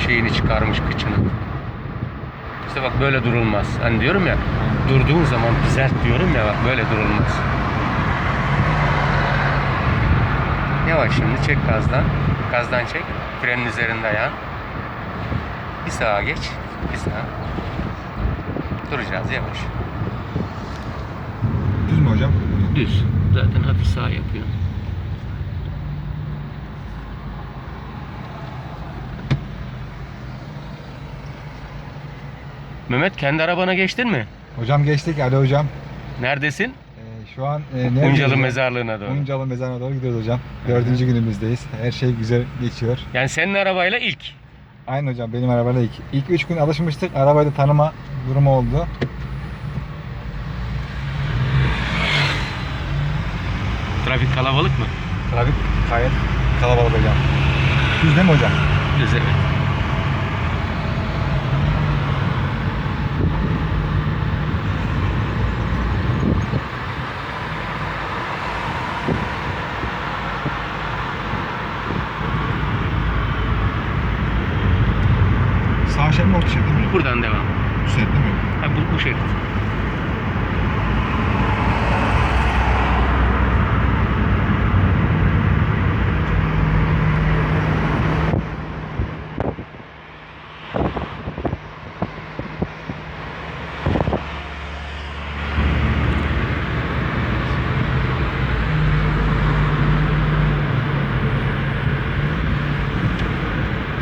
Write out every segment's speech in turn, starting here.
şeyini çıkarmış kıçını. İşte bak böyle durulmaz. Hani diyorum ya durduğun zaman düzelt diyorum ya bak böyle durulmaz. Yavaş şimdi çek gazdan. Gazdan çek. Frenin üzerinde ayağın. Bir sağa geç. Bir sağa. Duracağız yavaş. Düz mü hocam? Düz. Zaten hafif sağ yapıyor. Mehmet kendi arabana geçtin mi? Hocam geçtik. Ali hocam. Neredesin? Ee, şu an e, neredeyiz Uncalı mezarlığına doğru. Uncalı mezarına doğru gidiyoruz hocam. Dördüncü günümüzdeyiz. Her şey güzel geçiyor. Yani senin arabayla ilk. Aynı hocam benim arabayla ilk. İlk üç gün alışmıştık. Arabayı da tanıma durumu oldu. Trafik kalabalık mı? Trafik gayet kalabalık hocam. Düz değil mi hocam? Düz evet. Orta şerit değil mi? Buradan devam. Bu şerit değil mi? Ha, bu, bu şerit.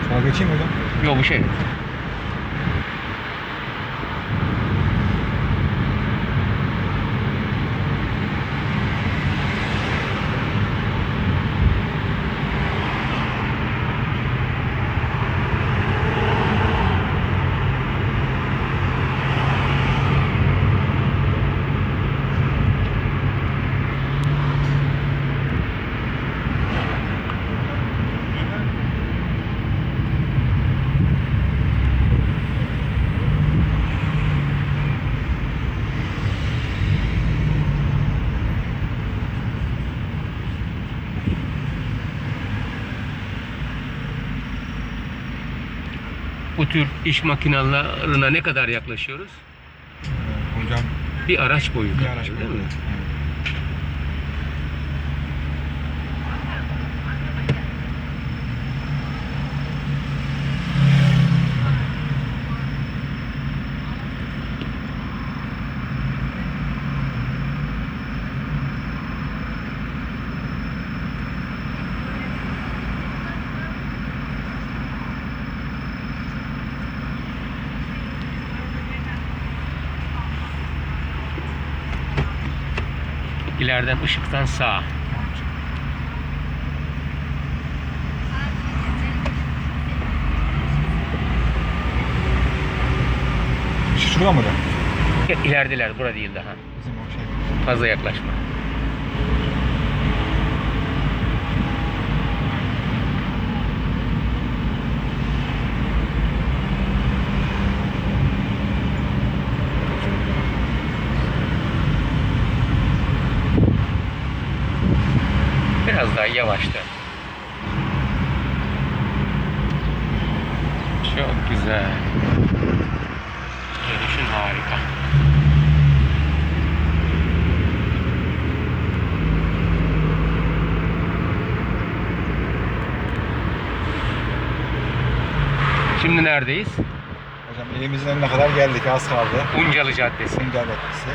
Sola geçeyim hocam? Yok bu şerit. Bu tür iş makinalarına ne kadar yaklaşıyoruz? Hocam Bir araç boyu. bir kadar, araç değil değil mi? mi? İleriden ışıktan sağa. Şu şurada mı hocam? İlerideler, bura değil daha. Bizim o şey. Fazla yaklaşma. Biraz daha yavaş dön. Çok güzel. Dönüşün harika. Şimdi neredeyiz? Hocam evimizin önüne kadar geldik. Az kaldı. Uncalı Caddesi. Sincar Caddesi.